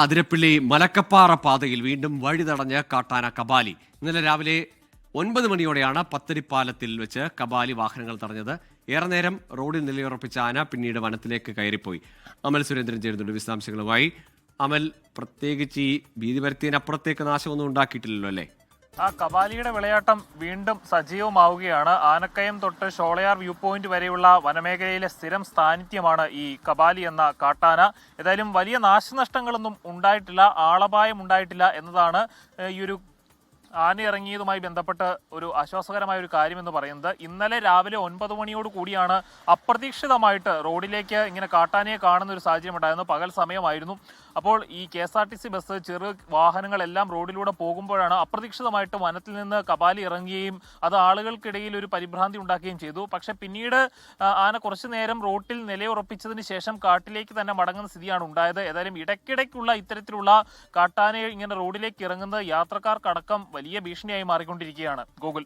അതിരപ്പിള്ളി മലക്കപ്പാറ പാതയിൽ വീണ്ടും വഴി തടഞ്ഞ് കാട്ടാന കബാലി. ഇന്നലെ രാവിലെ ഒൻപത് മണിയോടെയാണ് പത്തരിപ്പാലത്തിൽ വെച്ച് കബാലി വാഹനങ്ങൾ തടഞ്ഞത്. ഏറെ നേരം റോഡിൽ നിലയുറപ്പിച്ച ആന പിന്നീട് വനത്തിലേക്ക് കയറിപ്പോയി. അമൽ സുരേന്ദ്രൻ ചേരുന്നുണ്ട് വിശദാംശങ്ങളുമായി. അമൽ പ്രത്യേകിച്ച് ഈ ഭീതി വരുത്തിയതിനപ്പുറത്തേക്ക് നാശമൊന്നും ഉണ്ടാക്കിയിട്ടില്ലല്ലോ അല്ലേ? ആ കബാലിയുടെ വിളയാട്ടം വീണ്ടും സജീവമാവുകയാണ്. ആനക്കയം തൊട്ട് ഷോളയാർ വ്യൂ പോയിന്റ് വരെയുള്ള വനമേഖലയിലെ സ്ഥിരം സാന്നിധ്യമാണ് ഈ കബാലി എന്ന കാട്ടാന. ഏതായാലും വലിയ നാശനഷ്ടങ്ങളൊന്നും ഉണ്ടായിട്ടില്ല ആളപായം ഉണ്ടായിട്ടില്ല എന്നതാണ് ഈ ഒരു ആന ഇറങ്ങിയതുമായി ബന്ധപ്പെട്ട് ഒരു ആശ്വാസകരമായ ഒരു കാര്യം എന്ന് പറയുന്നത് ഇന്നലെ രാവിലെ ഒൻപത് മണിയോട് കൂടിയാണ് അപ്രതീക്ഷിതമായിട്ട് റോഡിലേക്ക് ഇങ്ങനെ കാട്ടാനയെ കാണുന്ന ഒരു സാഹചര്യം ഉണ്ടായിരുന്നു. പകൽ സമയമായിരുന്നു. അപ്പോൾ ഈ K S R T C bus ചെറു വാഹനങ്ങളെല്ലാം റോഡിലൂടെ പോകുമ്പോഴാണ് അപ്രതീക്ഷിതമായിട്ട് വനത്തിൽ നിന്ന് കപാലി ഇറങ്ങുകയും അത് ആളുകൾക്കിടയിൽ ഒരു പരിഭ്രാന്തി ഉണ്ടാക്കുകയും ചെയ്തു. പക്ഷേ പിന്നീട് ആന കുറച്ചു നേരം റോട്ടിൽ നിലയുറപ്പിച്ചതിന് ശേഷം കാട്ടിലേക്ക് തന്നെ മടങ്ങുന്ന സ്ഥിതിയാണ് ഉണ്ടായത്. ഏതായാലും ഇടയ്ക്കിടയ്ക്കുള്ള ഇത്തരത്തിലുള്ള കാട്ടാനയെ ഇങ്ങനെ റോഡിലേക്ക് ഇറങ്ങുന്നത് യാത്രക്കാർക്കടക്കം വലിയ ഭീഷണിയായി മാറിക്കൊണ്ടിരിക്കുകയാണ് ഗൂഗിൾ.